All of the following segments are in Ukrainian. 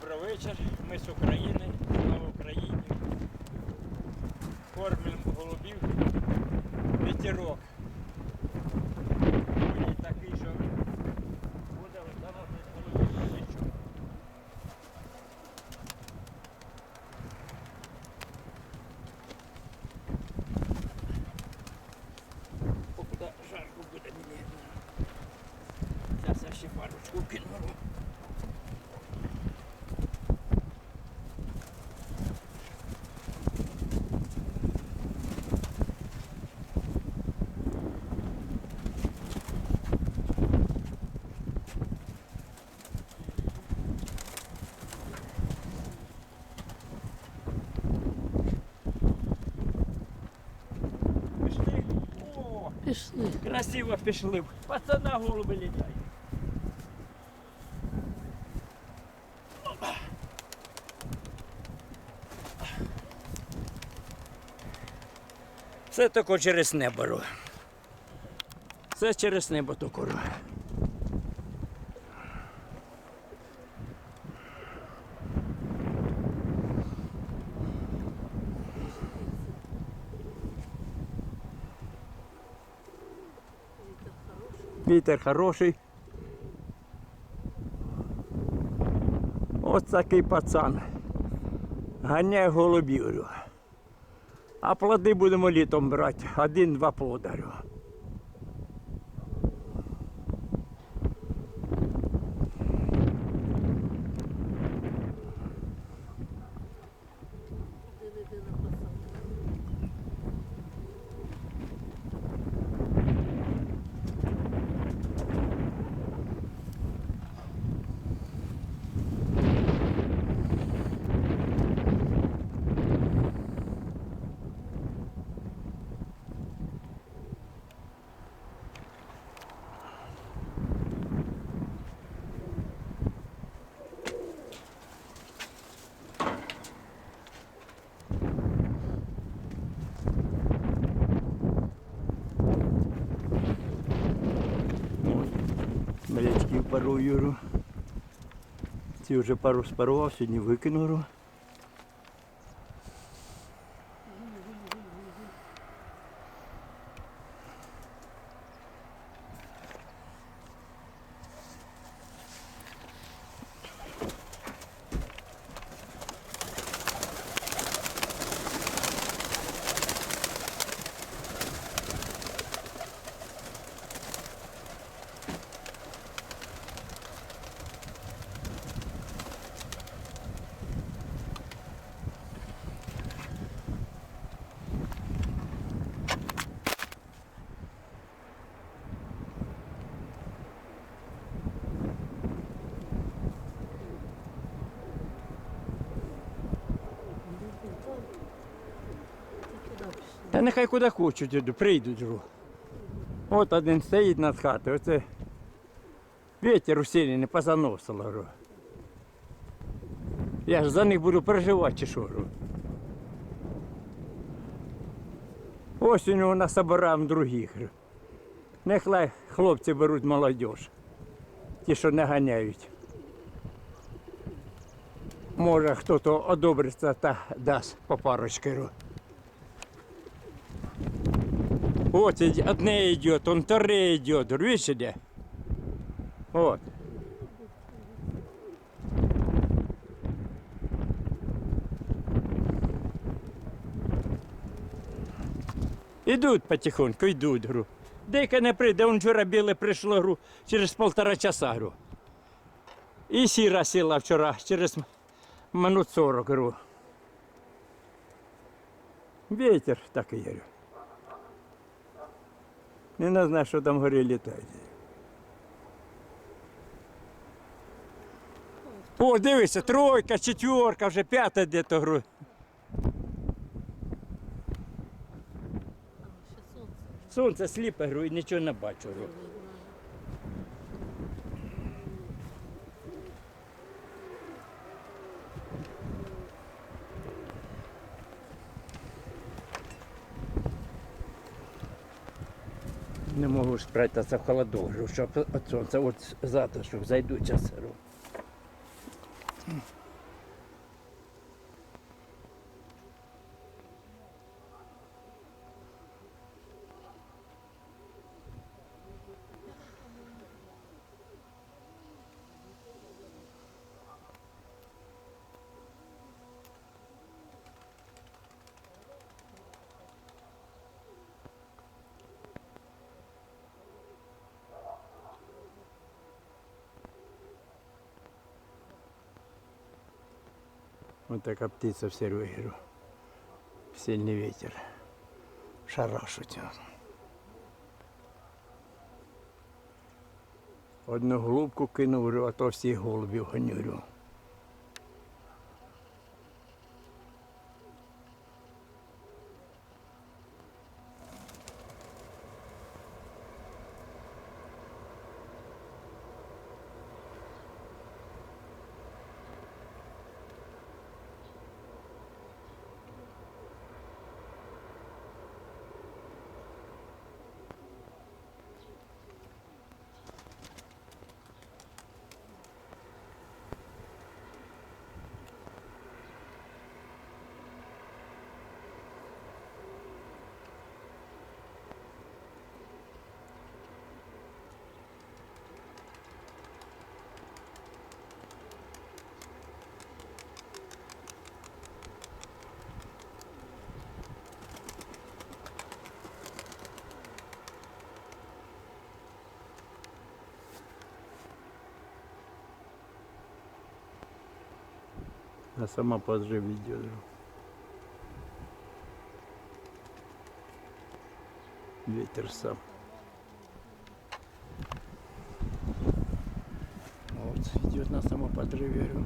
Добрий вечір. Ми з України, слава Україні. Кормимо голубів. Вітерок. Сьогодні такий, що буде заносити голубів на плечо. О, куди жарко буде мені. Зараз я ще парочку кину. Пішли? О, Пішли. Красиво пішли. Пацана голуби літають. Все тако через небо. Все через небо то ро. Вітер хороший. Ось такий пацан. Ганяє голубів. А плоди будемо літом брати. Один-два плода. говорю. Диви, на посадку. Морячків парую. Ці вже пару спарував, сьогодні викинув. говорю. Ти куди пішли? Та нехай куди хочуть, прийдуть. От один стоїть над хатою, оце вітер усилений позаносило. говорю. Я ж за них буду переживати, чи що. говорю. Осінню насобираємо других. говорю. Нехай хлопці беруть молодіж, ті, що не ганяють. Може, хтось одобриться та дасть по парочці. говорю. Вот одне идет, он вторые идет. Видишь, где? Вот. Ідуть потихоньку, йдуть, гру. Деяка не прийде, он вчора біле прийшло гру через полтора часа гру. І сіра сіла вчора через минут 40 гру. Ветер такий, я Не знаю, що там горі літають. О, дивися, тройка, четверка, вже п'ята де-то гру. Сонце. Сонце сліпе гру і нічого не бачу. Гру. Можу спрятатися в холодок, щоб від сонця от щоб зайду час. гру. Вот така птиця в Серегіру. Сильний вітер. Шарашуть. Одну голубку кинув, а то всіх голубів гонюрю. А сама позже видео. Ветер сам. Вот идет на самоподрыве. говорю.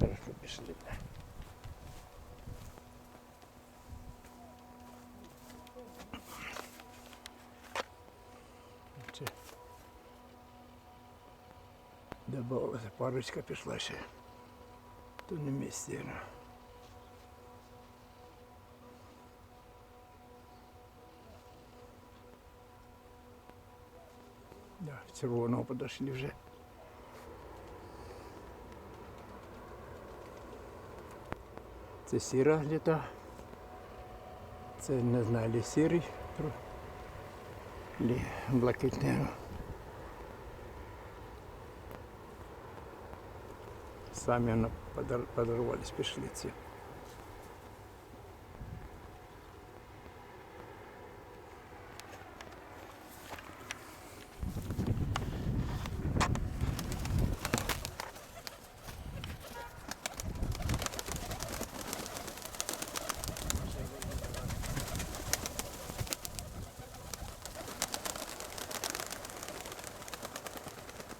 Хорошо пішли. Чи Добавилася парочка пішла ще. То не місце. ну. Да, червоного подошли вже. Це сіра літа. Це не знаю, лі сірий, лі блакитний. Самі подарували подар- подорвались, пішли ці.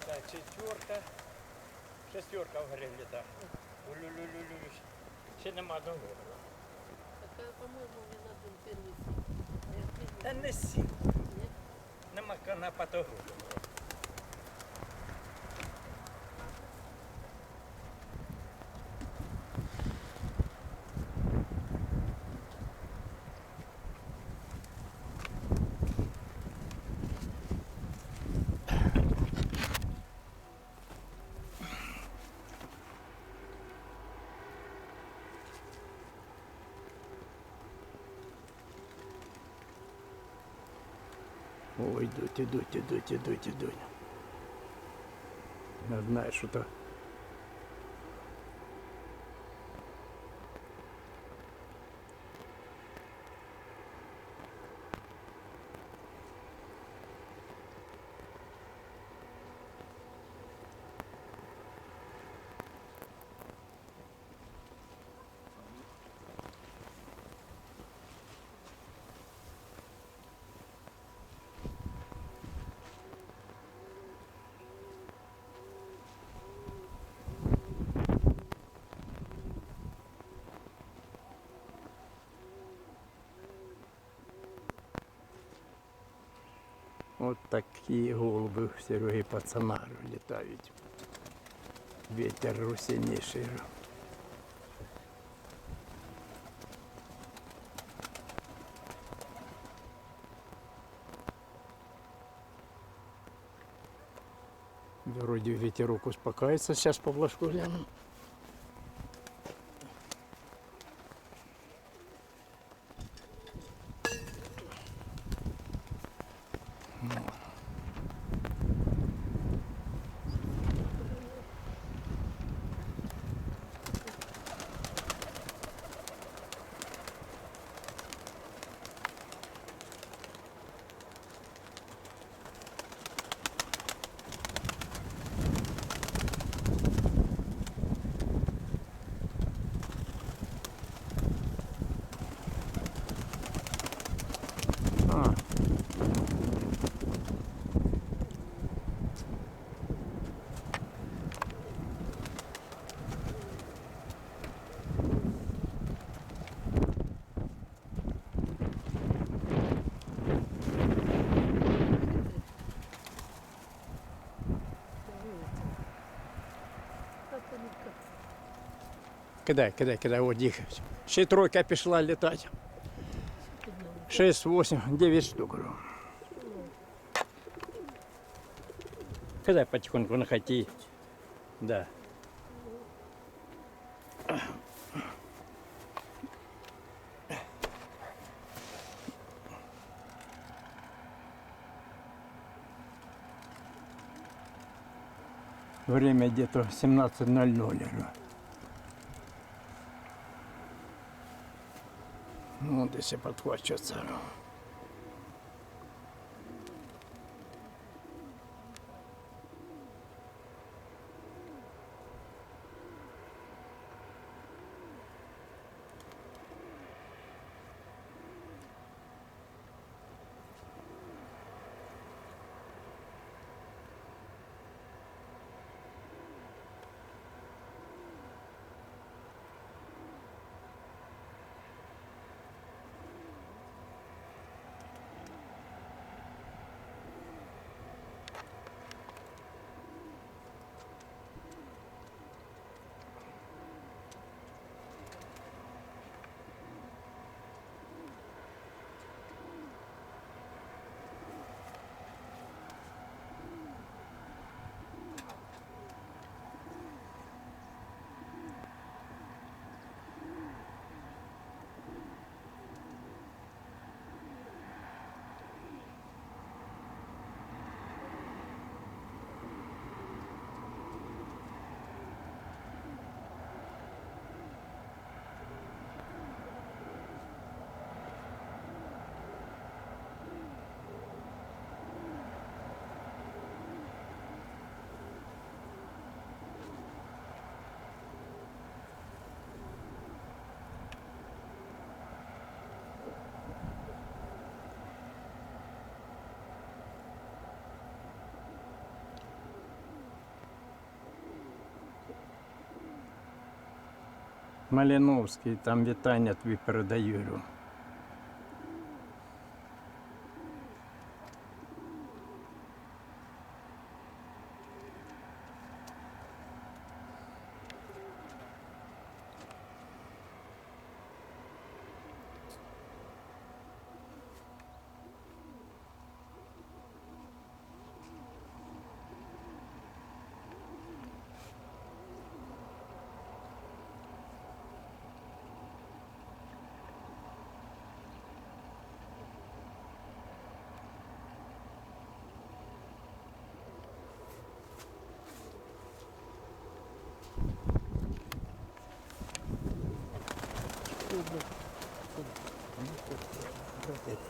Так, четверка. Шестерка в так. Улю-лю-лю-лю. Ще нема договору. Така, по-моєму, він один я первий Та не сім. Нема канапа того. Ой, йдуть, ідуть, ідуть, ідуть, ідуть. Не знаю, що то. От такі голуби в Сереги пацанару літають. Вітер сильніший. Вроде ветерок успокаивается, сейчас по влажку гляну. Кидай, кидай, кидай, от їх. Ще тройка пішла літати. Шесть, восемь, девять штук. говорю. Кидай потихоньку на хаті. Да. Время где-то 17.00. говорю. Ну, десь і підхвачується. Малиновський, там вітання тобі передаю.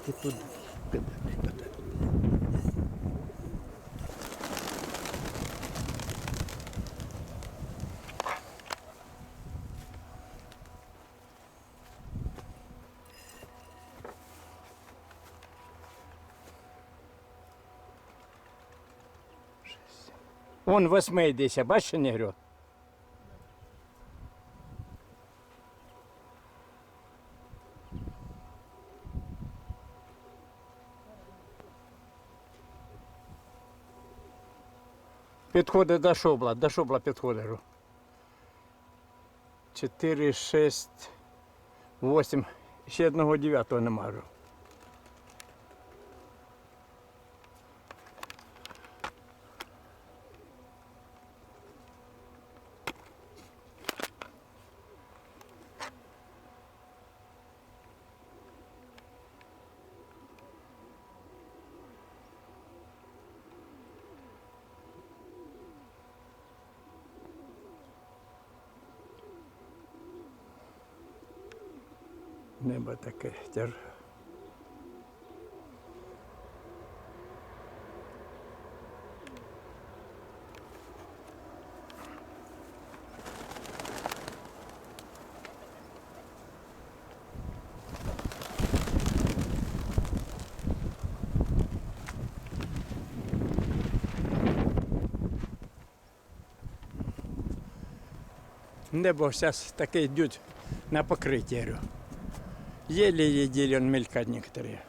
Ти тут Вон восьмий десь, бачиш, не грю? Підходить до шобла, до шобла підходить. 4, 6, 8. Ще одного дев'ятого немає. Небо таке тяж. Небо зараз таке йдуть на покритті. говорю. Еле-еле он мелькать некоторые.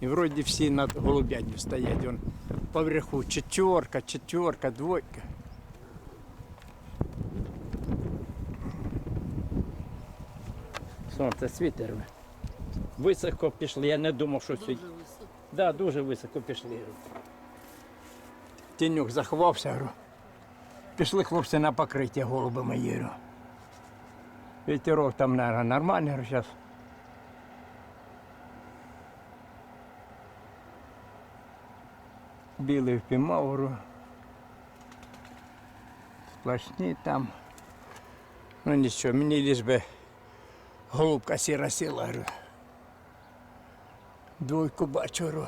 И вроде все над голубятню стоять. Он поверху четверка, четверка, двойка. Сонце світер. Високо пішли. Я не думав, що сьогодні. Дуже високо. Да, дуже високо пішли. Тіньок заховався, говорю. Пішли хлопці на покриття мої. говорю. Вітерок там, наверное, нормальний зараз. Білий впіймав, говорю. Сплошні там. Ну нічого, мені лиш би голубка сіра сіла. Двойку бачу,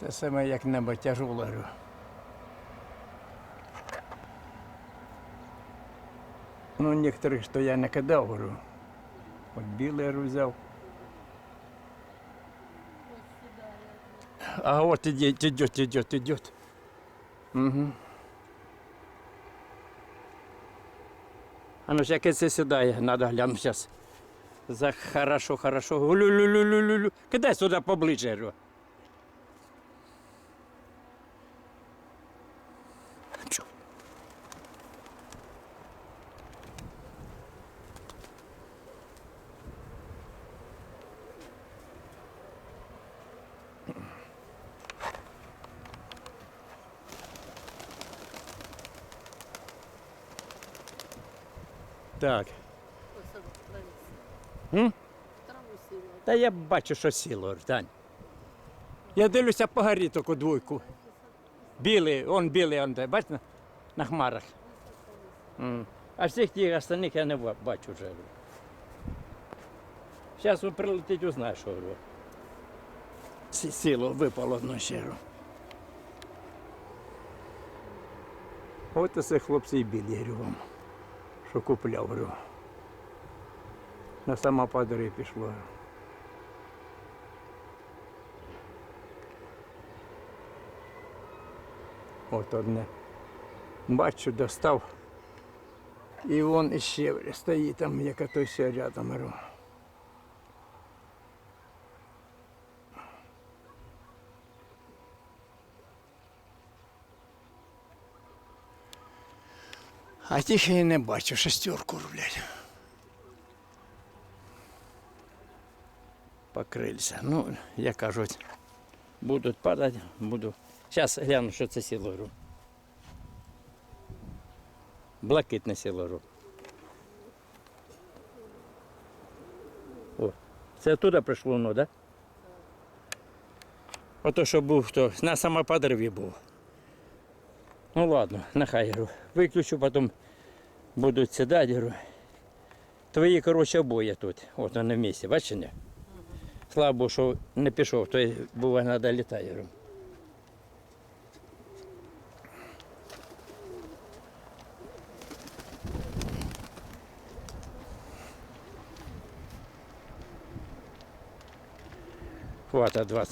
Те саме як небо тяжело. говорю. Ну, некоторых, что я накидав, говорю. От білий взяв. А от идет, идет, идет, идет. Угу. А ну, яке це сюди, надо глянути зараз. За хорошо, хорошо. Лю-лю-лю-лю-лю. Кидай сюди поближе, Так. М? Та я бачу, що сіло, Тань. Я дивлюся по горі таку двойку. Білий, он білий, он бачиш, на, хмарах. А всіх тих остальних я не бачу вже. Зараз він прилетить, узнає, що Сіло випало ще. говорю. От це хлопці і білі, говорю вам, що купляв. говорю. На самопадарі пішло. От одне. Бачу, достав. І вон іще стоїть там, як той рядом. А тих я і не бачу, шестерку блядь. Покрилися. Ну, як кажуть, будуть падати, буду. Зараз гляну, що це сілору. Блакитне сілору. О, це туди прийшло воно, так? Да? Ото, що був, хто на самопадриві був. Ну ладно, нехай говорю. Виключу, потім будуть сідати. Говорю. Твої, коротше, обоє тут. От вони в місці, бачиш? ні? Слава Богу, що не пішов, то й буває, треба літати. Говорю. Хвата 20.